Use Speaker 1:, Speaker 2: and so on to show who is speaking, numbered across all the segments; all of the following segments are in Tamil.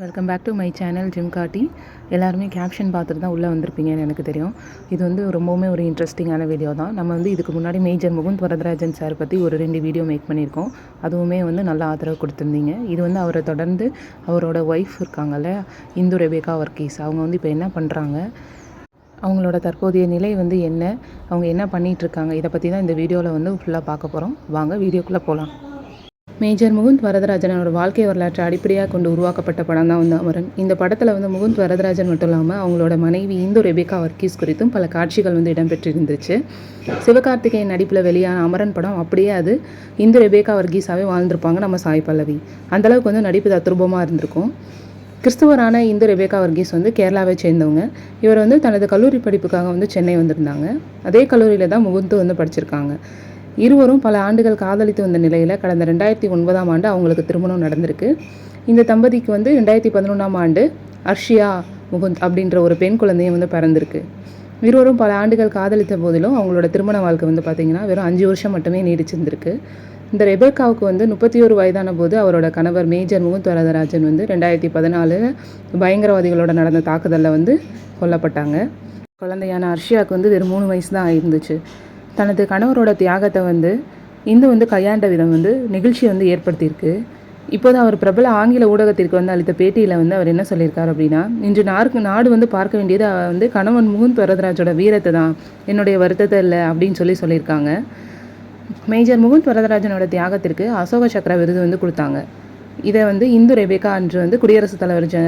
Speaker 1: Welcome back to my channel gym காட்டி எல்லாருமே கேப்ஷன் பார்த்துட்டு தான் உள்ளே வந்திருப்பீங்கன்னு எனக்கு தெரியும். இது வந்து ரொம்பவுமே ஒரு இன்ட்ரெஸ்டிங்கான வீடியோ தான். நம்ம வந்து இதுக்கு முன்னாடி மேஜர் முகுந்த் வரதராஜன் சார் பற்றி ஒரு ரெண்டு வீடியோ மேக் பண்ணியிருக்கோம். அதுவுமே வந்து நல்ல ஆதரவு கொடுத்துருந்தீங்க. இது வந்து அவரை தொடர்ந்து அவரோட ஒய்ஃப் இருக்காங்கல்ல இந்து ரெபேகா வர்க்கீஸ் அவங்க வந்து இப்போ என்ன பண்ணுறாங்க அவங்களோட தற்போதைய நிலை வந்து என்ன? அவங்க என்ன பண்ணிகிட்ருக்காங்க இதை பற்றி தான் இந்த வீடியோவில் வந்து ஃபுல்லாக பார்க்க போகிறோம் வாங்க வீடியோக்குள்ளே போகலாம் மேஜர் முகுந்த் வரதராஜனோட வாழ்க்கை வரலாற்றை அடிப்படையாக கொண்டு உருவாக்கப்பட்ட படம் தான் வந்து அமரன். இந்த படத்தில் வந்து முகுந்த் வரதராஜன் மட்டும் இல்லாமல் அவங்களோட மனைவி இந்து ரெபேகா வர்க்கீஸ் குறித்தும் பல காட்சிகள் வந்து இடம்பெற்றிருந்துச்சு. சிவகார்த்திகேயன் நடிப்பில் வெளியான அமரன் படம் அப்படியே அது இந்து ரெபேகா வர்கீஸாகவே வாழ்ந்திருப்பாங்க நம்ம சாய் பல்லவி. அந்தளவுக்கு வந்து நடிப்பு தத்ரூபமாக இருந்திருக்கும். கிறிஸ்துவரான இந்து ரெபேகா வர்கீஸ் வந்து கேரளாவை சேர்ந்தவங்க. இவர் வந்து தனது கல்லூரி படிப்புக்காக வந்து சென்னை வந்திருந்தாங்க. அதே கல்லூரியில் தான் முகுந்து வந்து படிச்சிருக்காங்க. இருவரும் பல ஆண்டுகள் காதலித்து வந்த நிலையில் கடந்த ரெண்டாயிரத்தி ஒன்பதாம் ஆண்டு அவங்களுக்கு திருமணம் நடந்திருக்கு. இந்த தம்பதிக்கு வந்து ரெண்டாயிரத்தி பதினொன்றாம் ஆண்டு அர்ஷியா முகுந்த் அப்படின்ற ஒரு பெண் குழந்தையும் வந்து பிறந்திருக்கு. இருவரும் பல ஆண்டுகள் காதலித்த போதிலும் அவங்களோட திருமண வாழ்க்கை வந்து பார்த்திங்கன்னா வெறும் அஞ்சு வருஷம் மட்டுமே நீடிச்சிருந்திருக்கு இந்த ரெபேக்காவுக்கு வந்து முப்பத்தி ஒரு வயதான போது அவரோட கணவர் மேஜர் முகுந்த் வரதராஜன் வந்து ரெண்டாயிரத்தி பதினாலு பயங்கரவாதிகளோட நடந்த தாக்குதலில் வந்து கொல்லப்பட்டாங்க. குழந்தையான அர்ஷியாவுக்கு வந்து வெறும் மூணு வயசு தான் ஆயிருந்துச்சு. தனது கணவரோட தியாகத்தை வந்து இந்து வந்து கையாண்ட விதம் வந்து நிகழ்ச்சியை வந்து ஏற்படுத்தியிருக்கு. இப்போது அவர் பிரபல ஆங்கில ஊடகத்திற்கு வந்து அளித்த பேட்டியில் வந்து அவர் என்ன சொல்லியிருக்கார் அப்படின்னா இன்று நாருக்கு நாடு வந்து பார்க்க வேண்டியது வந்து கணவன் முகுந்த் வரதராஜோட வீரத்தை தான் என்னுடைய வருத்தத்தை இல்லை அப்படின்னு சொல்லி சொல்லியிருக்காங்க. மேஜர் முகுந்த் வரதராஜனோட தியாகத்திற்கு அசோக சக்கர விருது வந்து கொடுத்தாங்க. இதை வந்து இந்து ரெபேகா அன்று வந்து குடியரசுத் தலைவர் ஜ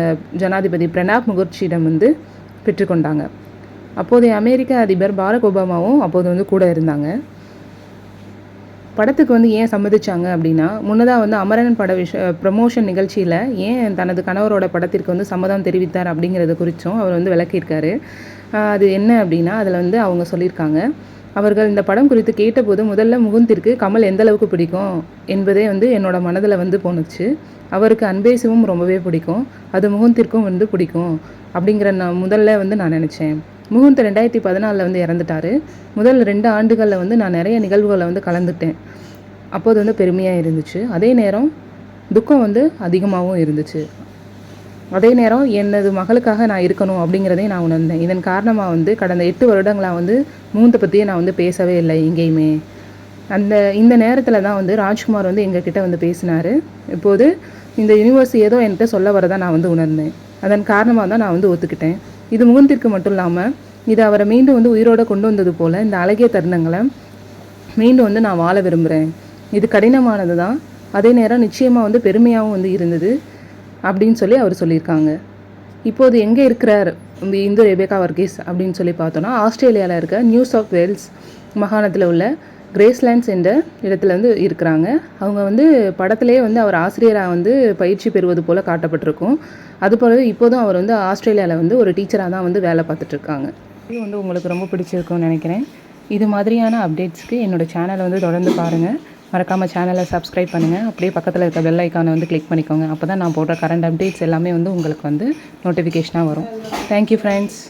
Speaker 1: ஜனாதிபதி பிரணாப் முகர்ஜியிடம் வந்து பெற்றுக்கொண்டாங்க. அப்போதைய அமெரிக்க அதிபர் பாரக் ஒபாமாவும் அப்போது வந்து கூட இருந்தாங்க. படத்துக்கு வந்து ஏன் சம்மதிச்சாங்க அப்படின்னா முன்னதாக வந்து அமரன் பட விஷ ப்ரமோஷன் நிகழ்ச்சியில் ஏன் தனது கணவரோட படத்திற்கு வந்து சம்மதம் தெரிவித்தார் அப்படிங்கிறத குறித்தும் அவர் வந்து விளக்கியிருக்காரு. அது என்ன அப்படின்னா அதில் வந்து அவங்க சொல்லியிருக்காங்க அவர்கள் இந்த படம் குறித்து கேட்டபோது முதல்ல முகுந்திற்கு கமல் எந்த அளவுக்கு பிடிக்கும் என்பதே வந்து என்னோட மனதில் வந்து போணுச்சு. அவருக்கு அன்பேசிவும் ரொம்பவே பிடிக்கும் அது முகுந்திற்கும் வந்து பிடிக்கும் அப்படிங்கிற நான் முதல்ல வந்து நான் நினச்சேன். முகுந்த் ரெண்டாயிரத்தி பதினாலில் வந்து இறந்துட்டார். முதல் ரெண்டு ஆண்டுகளில் வந்து நான் நிறைய நிகழ்வுகளை வந்து கலந்துட்டேன். அப்போது வந்து பெருமையாக இருந்துச்சு. அதே நேரம் துக்கம் வந்து அதிகமாகவும் இருந்துச்சு. அதே நேரம் எனது மகளுக்காக நான் இருக்கணும் அப்படிங்கிறதையும் நான் உணர்ந்தேன். இதன் காரணமாக வந்து கடந்த எட்டு வருடங்களாக வந்து மூந்த பற்றியே நான் வந்து பேசவே இல்லை எங்கேயுமே. அந்த இந்த நேரத்தில் தான் வந்து ராஜ்குமார் வந்து எங்ககிட்ட வந்து பேசினார். இப்போது இந்த யூனிவர்ஸ் ஏதோ என்கிட்ட சொல்ல வரதான் நான் வந்து உணர்ந்தேன். அதன் காரணமாக தான் நான் வந்து ஒத்துக்கிட்டேன். இது முகந்திற்கு மட்டும் இல்லாமல் இது அவரை மீண்டும் வந்து உயிரோடு கொண்டு வந்தது போல் இந்த அழகிய தருணங்களை மீண்டும் வந்து நான் வாழ விரும்புகிறேன் இது கடினமானது தான் அதே நேரம் நிச்சயமாக வந்து பெருமையாகவும் வந்து இருந்தது அப்படின்னு சொல்லி அவர் சொல்லியிருக்காங்க. இப்போது எங்கே இருக்கிறார் இந்த இந்து ரெபேகா வர்கீஸ் அப்படின்னு சொல்லி பார்த்தோன்னா ஆஸ்திரேலியாவில் இருக்க நியூ சவுத் வேல்ஸ் மாகாணத்தில் உள்ள கிரேஸ்லேண்ட்ஸ் என்ற இடத்துல வந்து இருக்கிறாங்க. அவங்க வந்து படத்திலே வந்து அவர் ஆசிரியராக வந்து பயிற்சி பெறுவது போல் காட்டப்பட்டிருக்கும். அதுபோலவே இப்போதும் அவர் வந்து ஆஸ்திரேலியாவில் வந்து ஒரு டீச்சராக தான் வந்து வேலை பார்த்துட்ருக்காங்க. இது வந்து உங்களுக்கு ரொம்ப பிடிச்சிருக்கும்னு நினைக்கிறேன். இது மாதிரியான அப்டேட்ஸ்க்கு என்னோடய சேனலை வந்து தொடர்ந்து பாருங்கள் மறக்காமல் சேனலை சப்ஸ்கிரைப் பண்ணுங்கள் அப்படியே பக்கத்தில் இருக்க பெல் ஐக்கானை வந்து கிளிக் பண்ணிக்கோங்க. அப்போ தான் நான் போடுற கரண்ட் அப்டேட்ஸ் எல்லாமே வந்து உங்களுக்கு வந்து நோட்டிஃபிகேஷனாக வரும். Thank you friends